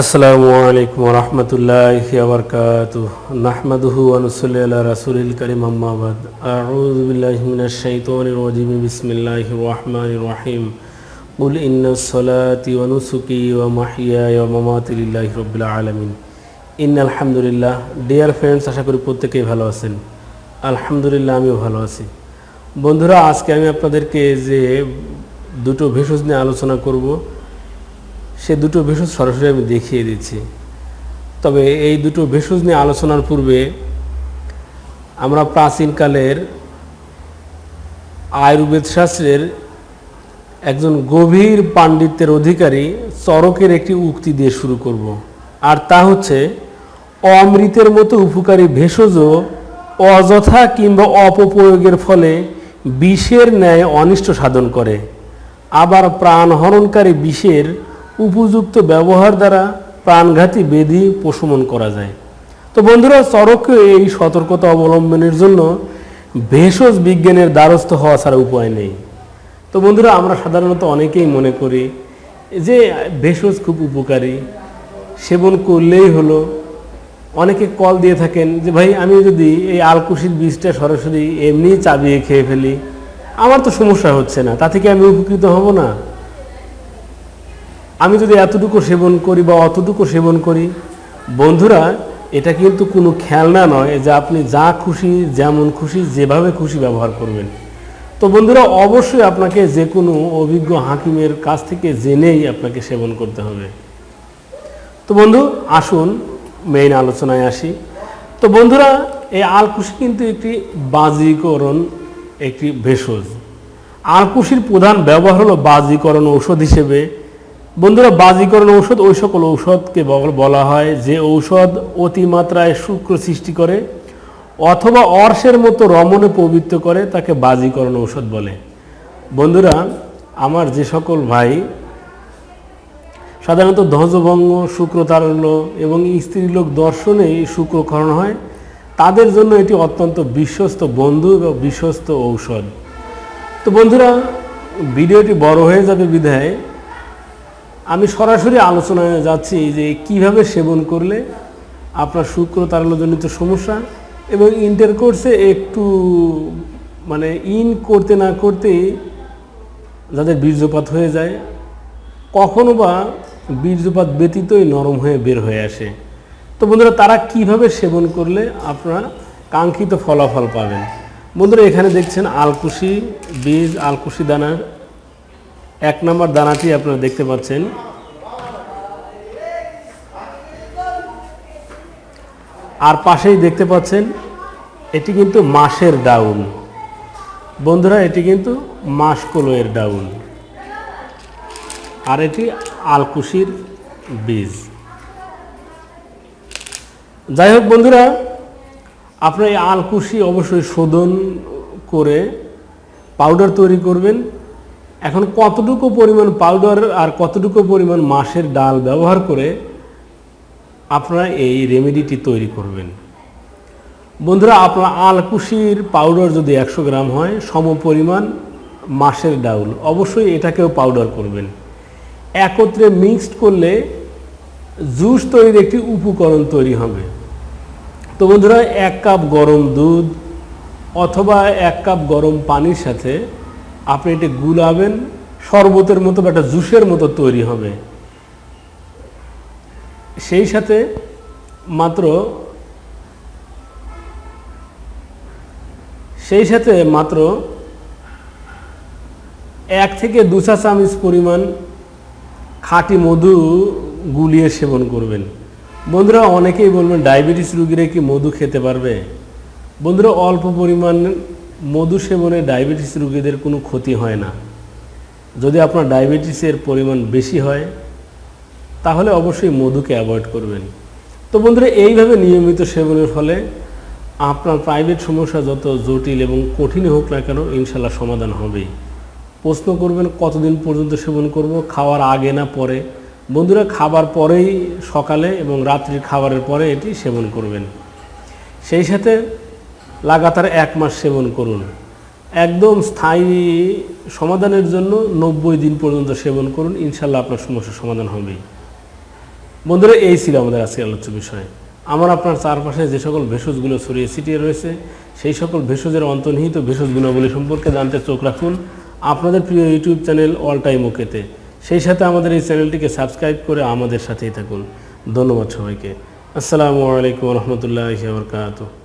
আসসালামু আলাইকুম রহমতুল্লাহ আবরকাত নাহমাদুহু আনুসল্লি আল্লাহ রাসুলিল করিম আম্মাবাদ আউযু বিল্লাহি মিনাশ শাইতানির রাজিম। বিসমিল্লাহির রহমানির রহিম। কুল ইন্না সলাতি ওয়া নুসুকি ওয়া মাহইয়ায়া ওয়া মামাতি লিল্লাহি রাব্বিল আলামিন। ইন্নাল হামদুলিল্লাহ। ডিয়ার ফ্রেন্ডস আশা করি প্রত্যেকেই ভালো আছেন। আলহামদুলিল্লাহ, আমিও ভালো আছি। বন্ধুরা, আজকে আমি আপনাদেরকে যে দুটো ভেষজ নিয়ে আলোচনা করব সে দুটো ভেষজ সরাসরি আমি দেখিয়ে দিচ্ছি। তবে এই দুটো ভেষজ নিয়ে আলোচনার পূর্বে আমরা প্রাচীনকালের আয়ুর্বেদ শাস্ত্রের একজন গভীর পাণ্ডিত্যের অধিকারী চরকের একটি উক্তি দিয়ে শুরু করব। আর তা হচ্ছে, অমৃতের মতো উপকারী ভেষজ অযথা কিংবা অপপ্রয়োগের ফলে বিষের ন্যায় অনিষ্ট সাধন করে। আবার প্রাণহরণকারী বিষের উপযুক্ত ব্যবহার দ্বারা প্রাণঘাতী বেধি প্রশমন করা যায়। তো বন্ধুরা চরককে এই সতর্কতা অবলম্বনের জন্য ভেষজ বিজ্ঞানের দ্বারস্থ হওয়া ছাড়া উপায় নেই। তো বন্ধুরা, আমরা সাধারণত অনেকেই মনে করি যে ভেষজ খুব উপকারী, সেবন করলেই হলো। অনেকে কল দিয়ে থাকেন যে, ভাই, আমি যদি এই আলকুশির বীজটা সরাসরি এমনি চাবিয়ে খেয়ে ফেলি, আমার তো সমস্যা হচ্ছে না তা থেকে আমি উপকৃত হব না? আমি যদি এতটুকু সেবন করি বা অতটুকু সেবন করি, বন্ধুরা, এটা কিন্তু কোনো খেলনা নয় যে আপনি যা খুশি, যেমন খুশি, যেভাবে খুশি ব্যবহার করবেন। তো বন্ধুরা, অবশ্যই আপনাকে যে কোনো অভিজ্ঞ হাকিমের কাছ থেকে জেনেই আপনাকে সেবন করতে হবে। তো বন্ধু, আসুন মেইন আলোচনায় আসি। তো বন্ধুরা, এই আলকুশি কিন্তু একটি বাজিকরণ, একটি ভেষজ। আলকুশির প্রধান ব্যবহার হলো বাজিকরণ ঔষধ হিসেবে বন্ধুরা, বাজিকরণ ঔষধ, ওই সকল ঔষধকে বলা হয় যে ঔষধ অতিমাত্রায় শুক্র সৃষ্টি করে অথবা অর্শের মতো রমণে পবিত্র করে, তাকে বাজিকরণ ঔষধ বলে। বন্ধুরা, আমার যে সকল ভাই, সাধারণত ধ্বজভঙ্গ শুক্রতারল্য এবং স্ত্রীলোক দর্শনে শুক্রকরণ হয়, তাদের জন্য এটি অত্যন্ত বিশ্বস্ত বন্ধু এবং বিশ্বস্ত ঔষধ। তো বন্ধুরা, ভিডিওটি বড় হয়ে যাবে বিধায় আমি সরাসরি আলোচনায় যাচ্ছি যে কীভাবে সেবন করলে আপনার শুক্র তারল্যজনিত সমস্যা এবং ইন্টারকোর্সে একটু মানে ইন করতে না করতেই যাদের বীর্যপাত হয়ে যায়, কখনো বা বীর্যপাত ব্যতীতই নরম হয়ে বের হয়ে আসে। তো বন্ধুরা, তারা কীভাবে সেবন করলে আপনারা কাঙ্ক্ষিত ফলাফল পাবেন? বন্ধুরা, এখানে দেখছেন আলকুশি, বীজ, আলকুশি দানার এক নম্বর দানাটি আপনারা দেখতে পাচ্ছেন। আর পাশেই দেখতে পাচ্ছেন, এটি কিন্তু মাসের ডাউন। বন্ধুরা, এটি কিন্তু মাস মাসকলোয়ের ডাউন। আর এটি আলকুশির বীজ। যাই হোক বন্ধুরা, আপনার এই আলকুশি অবশ্যই শোধন করে পাউডার তৈরি করবেন। এখন কতটুকু পরিমাণ পাউডার আর কতটুকু পরিমাণ মাসের ডাল ব্যবহার করে আপনারা এই রেমেডিটি তৈরি করবেন। বন্ধুরা, আপনার আলকুশির পাউডার যদি একশো গ্রাম হয়, সম পরিমাণ মাসের ডাউল। অবশ্যই এটাকেও পাউডার করবেন। একত্রে মিক্সড করলে জুস তৈরির একটি উপকরণ তৈরি হবে। তো বন্ধুরা, এক কাপ গরম দুধ অথবা এক কাপ গরম পানির সাথে আপনি এটি গুলাবেন, শরবতের মতো বা একটা জুসের মতো তৈরি হবে। সেই সাথে মাত্র সেই সাথে মাত্র এক থেকে দু চা চামচ পরিমাণ খাঁটি মধু গুলিয়ে সেবন করবেন। বন্ধুরা, অনেকেই বলবেন, ডায়াবেটিস রুগীরা কি মধু খেতে পারবে? বন্ধুরা, অল্প পরিমাণ মধু সেবনে ডায়াবেটিস রোগীদের কোনো ক্ষতি হয় না। যদি আপনার ডায়াবেটিসের পরিমাণ বেশি হয়, তাহলে অবশ্যই মধুকে অ্যাভয়েড করবেন। তো বন্ধুরা, এইভাবে নিয়মিত সেবনের ফলে আপনার প্রাইভেট সমস্যা যত জটিল এবং কঠিন হোক না কেন ইনশাল্লাহ সমাধান হবেই। প্রশ্ন করবেন, কতদিন পর্যন্ত সেবন করব, খাওয়ার আগে না পরে? বন্ধুরা, খাবার পরেই সকালে এবং রাত্রির খাবারের পরে এটি সেবন করবেন। সেই সাথে লাগাতার এক মাস সেবন করুন। একদম স্থায়ী সমাধানের জন্য নব্বই দিন পর্যন্ত সেবন করুন ইনশাল্লাহ আপনার সমস্যার সমাধান হবেই। বন্ধুরা, এই ছিল আমাদের আজকে আলোচ্য বিষয়। আমার আপনার চারপাশে যে সকল ভেষজগুলো ছড়িয়ে ছিটিয়ে রয়েছে, সেই সকল ভেষজের অন্তর্নিহিত ভেষজ গুণাবলী সম্পর্কে জানতে চোখ রাখুন। আপনাদের প্রিয় ইউটিউব চ্যানেল অল টাইম ওকেতে। সেই সাথে আমাদের এই চ্যানেলটিকে সাবস্ক্রাইব করে আমাদের সাথেই থাকুন। ধন্যবাদ সবাইকে। আসসালামু আলাইকুম রহমতুল্লাহ বরকাতুহ।